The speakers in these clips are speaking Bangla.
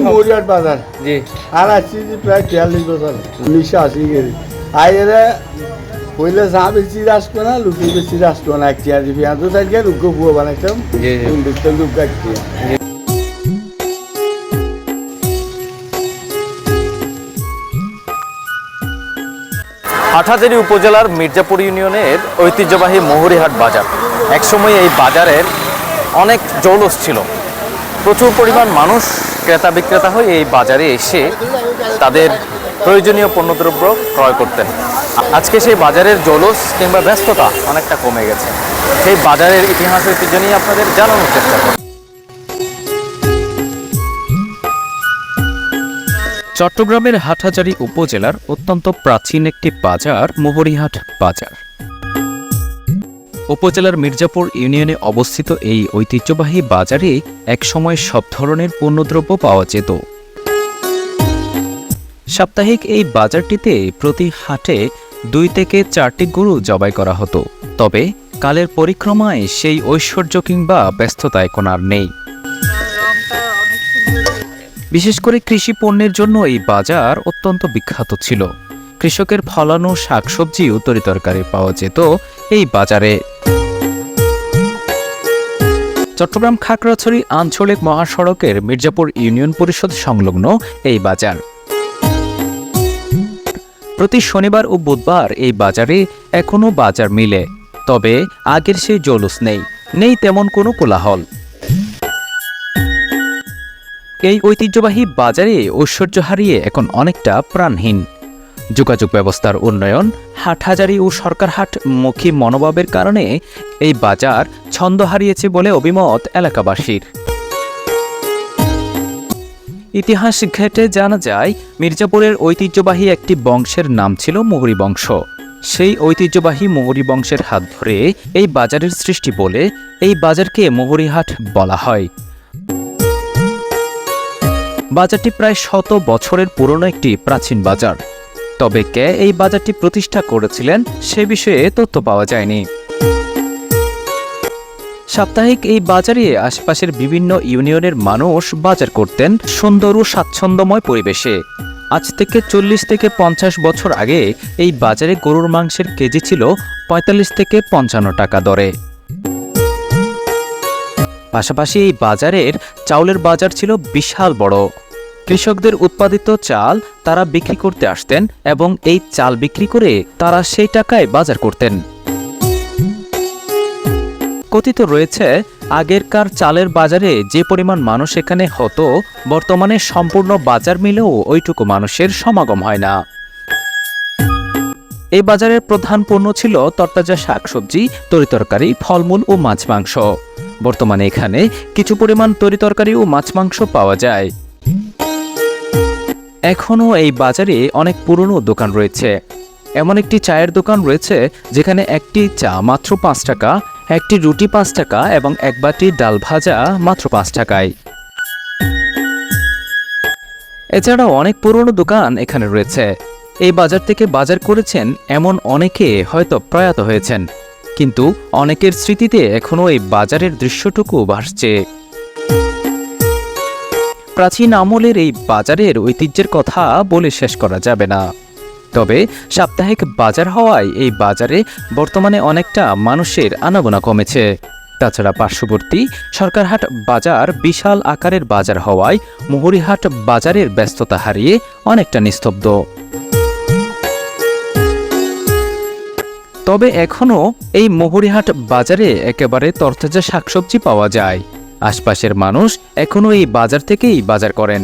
মরিয়ার বাজার। জি। আর আসছি যে প্রায় বিয়াল্লিশ বছর উনিশশো আশি গেছি আইরে পইলে চা বেশি আসতো না লুকি বেশি আসতো না। একটি আর পেঁয়াজ থাকে লুকো বুয়ো বানাইতাম। লুক হাটহাজারী উপজেলার মির্জাপুর ইউনিয়নের ঐতিহ্যবাহী মহুরিহাট বাজার। একসময় এই বাজারের অনেক জৌলস ছিল। প্রচুর পরিমাণ মানুষ ক্রেতা বিক্রেতা হয়ে এই বাজারে এসে তাদের প্রয়োজনীয় পণ্যদ্রব্য ক্রয় করতেন। আজকে সেই বাজারের জৌলস কিংবা ব্যস্ততা অনেকটা কমে গেছে। সেই বাজারের ইতিহাস ঐতিহ্য নিয়ে আপনাদের জানানোর চেষ্টা করব। চট্টগ্রামের হাটহাজারী উপজেলার অত্যন্ত প্রাচীন একটি বাজার, মোহরিহাট বাজার। উপজেলার মির্জাপুর ইউনিয়নে অবস্থিত এই ঐতিহ্যবাহী বাজারে একসময় সব ধরনের পণ্যদ্রব্য পাওয়া যেত। সাপ্তাহিক এই বাজারটিতে প্রতি হাটে দুই থেকে চারটি গরু জবাই করা হতো। তবে কালের পরিক্রমায় সেই ঐশ্বর্য কিংবা ব্যস্ততা এখন আর নেই। বিশেষ করে কৃষি পণ্যের জন্য এই বাজার অত্যন্ত বিখ্যাত ছিল। কৃষকের ফলানো শাকসবজি ও তরিতরকারি পাওয়া যেত এই বাজারে। চট্টগ্রাম খাগড়াছড়ি আঞ্চলিক মহাসড়কের মির্জাপুর ইউনিয়ন পরিষদ সংলগ্ন এই বাজার। প্রতি শনিবার ও বুধবার এই বাজারে এখনও বাজার মিলে, তবে আগের সেই জলুস নেই নেই তেমন কোনো কোলাহল। এই ঐতিহ্যবাহী বাজারে ঐশ্বর্য হারিয়ে এখন অনেকটা প্রাণহীন। যোগাযোগ ব্যবস্থার উন্নয়ন হাটহাজারি ও সরকারহাট মুখী মনোভাবের কারণে এই বাজার ছন্দ হারিয়েছে বলে অভিমত এলাকাবাসীর। ইতিহাস ঘেটে জানা যায়, মির্জাপুরের ঐতিহ্যবাহী একটি বংশের নাম ছিল মুহুরী বংশ। সেই ঐতিহ্যবাহী মুহুরী বংশের হাত ধরে এই বাজারের সৃষ্টি বলে এই বাজারকে মুহুরীহাট বলা হয়। বাজারটি প্রায় শত বছরের পুরনো একটি প্রাচীন বাজার। তবে কে এই বাজারটি প্রতিষ্ঠা করেছিলেন সে বিষয়ে তথ্য পাওয়া যায়নি। সাপ্তাহিক এই বাজারে আশপাশের বিভিন্ন ইউনিয়নের মানুষ বাজার করতেন সুন্দর ও স্বাচ্ছন্দ্যময় পরিবেশে। আজ থেকে চল্লিশ থেকে পঞ্চাশ বছর আগে এই বাজারে গরুর মাংসের কেজি ছিল পঁয়তাল্লিশ থেকে পঞ্চান্ন টাকা দরে। পাশাপাশি এই বাজারের চাউলের বাজার ছিল বিশাল বড়। কৃষকদের উৎপাদিত চাল তারা বিক্রি করতে আসতেন এবং এই চাল বিক্রি করে তারা সেই টাকায় বাজার করতেন। কথিত রয়েছে, আগেরকার চালের বাজারে যে পরিমাণ মানুষ এখানে হতো, বর্তমানে সম্পূর্ণ বাজার মিলেও ওইটুকু মানুষের সমাগম হয় না। এই বাজারের প্রধান পণ্য ছিল তরতাজা শাকসবজি তরিতরকারি ফলমূল ও মাছ মাংস। বর্তমানে এখানে কিছু পরিমাণ তরিতরকারি ও মাছ মাংস পাওয়া যায়। এখনও এই বাজারে অনেক পুরনো দোকান রয়েছে। এমন একটি চায়ের দোকান রয়েছে যেখানে একটি চা মাত্র পাঁচ টাকা, একটি রুটি পাঁচ টাকা এবং এক বাটি ডাল ভাজা মাত্র পাঁচ টাকায়। এছাড়াও অনেক পুরনো দোকান এখানে রয়েছে। এই বাজার থেকে বাজার করেছেন এমন অনেকে হয়তো প্রয়াত হয়েছেন। কিন্তু অনেকের স্মৃতিতে এখনও এই বাজারের দৃশ্যটুকু ভাসছে প্রাচীন আমলের এই বাজারের ঐতিহ্যের কথা বলে শেষ করা যাবে না। তবে সাপ্তাহিক বাজার হওয়ায় এই বাজারে বর্তমানে অনেকটা মানুষের আনাগোনা কমেছে। তাছাড়া পার্শ্ববর্তী সরকারহাট বাজার বিশাল আকারের বাজার হওয়ায় মুহুরিহাট বাজারের ব্যস্ততা হারিয়ে অনেকটা নিস্তব্ধ। তবে এখনও এই মহুরিহাট বাজারে একেবারে তরতাজা শাকসবজি পাওয়া যায়। আশপাশের মানুষ এখনও এই বাজার থেকেই বাজার করেন।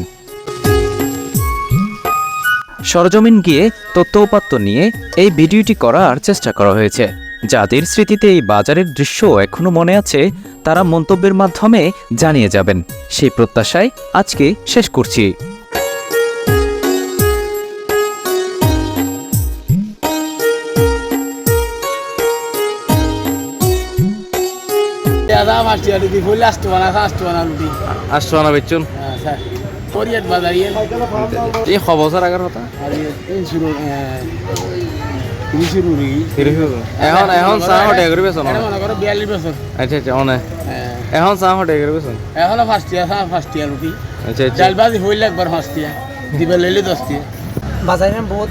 সরজমিন গিয়ে তথ্য উপাত্ত নিয়ে এই ভিডিওটি করার চেষ্টা করা হয়েছে। যাদের স্মৃতিতে এই বাজারের দৃশ্য এখনও মনে আছে, তারা মন্তব্যের মাধ্যমে জানিয়ে যাবেন। সেই প্রত্যাশায় আজকে শেষ করছি। দাদা মারছি আর রুটি ফুল আসতো না আসতো না রুটি। আসছো না বেচুন। হ্যাঁ বাজার। এই খ আগের কথা? রি এখন এখন চাহ হটে করে বেচন এটা মনে করো বিয়াল্লিশ বছর। আচ্ছা আচ্ছা অনে। হ্যাঁ। এখন চাহ হটে করে বেচন। এখনও ফার্স্ট ইয়ার হ্যাঁ ফার্স্ট ইয়ার রুটি। আচ্ছা আচ্ছা। ডালবাজি হইলে একবার হস্তিয়া দিবে লইলে দস্তিয়া বাজারে বহুত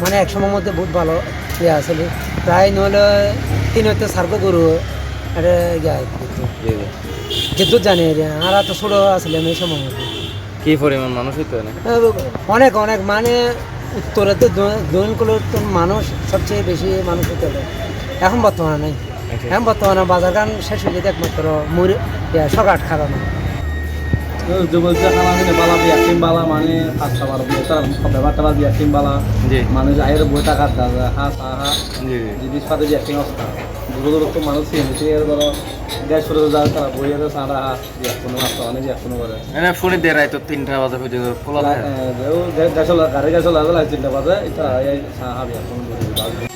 মানে এক মধ্যে বহুত ভালো ইয়ে আসলে প্রায় নহলে তিন হইতে সার্ক গরু এটা। যেহেতু জানি আর তো ছোট আসলে এই সময়ের কি পরিমাণ মানুষ হইতো অনেক অনেক মানে উত্তরে তো দৈনকুলের তো মানুষ সবচেয়ে বেশি মানুষ হতে এখন বর্তমানে নেই। এখন বর্তমানে বাজার গান শেষ হয়ে যেতে একমাত্র মুড়ি সকাট খারাপ বলছে বালা বিয়া কিম বালা মানে বিয়া তার ব্যাপারটা বালা। বিয়া বালা মানুষ আয়ের বই টাকা দাদা হা হা জি জি। জিনিসপাতি বিয়া অবস্থা। দূর দূর তো মানুষ সে ধরো গ্যাস করে যায় তারা বই এর সারা যে কোনো আসতে অনেক বিয়া কোনো করে এনে ফোনে দিয়ে রাইতো তিনটা বাজে পর্যন্ত খোলা গ্যাস গাড়ি গাছ লাগা চিন্তা বাজে এটা এই সা হা বিয়া কোনো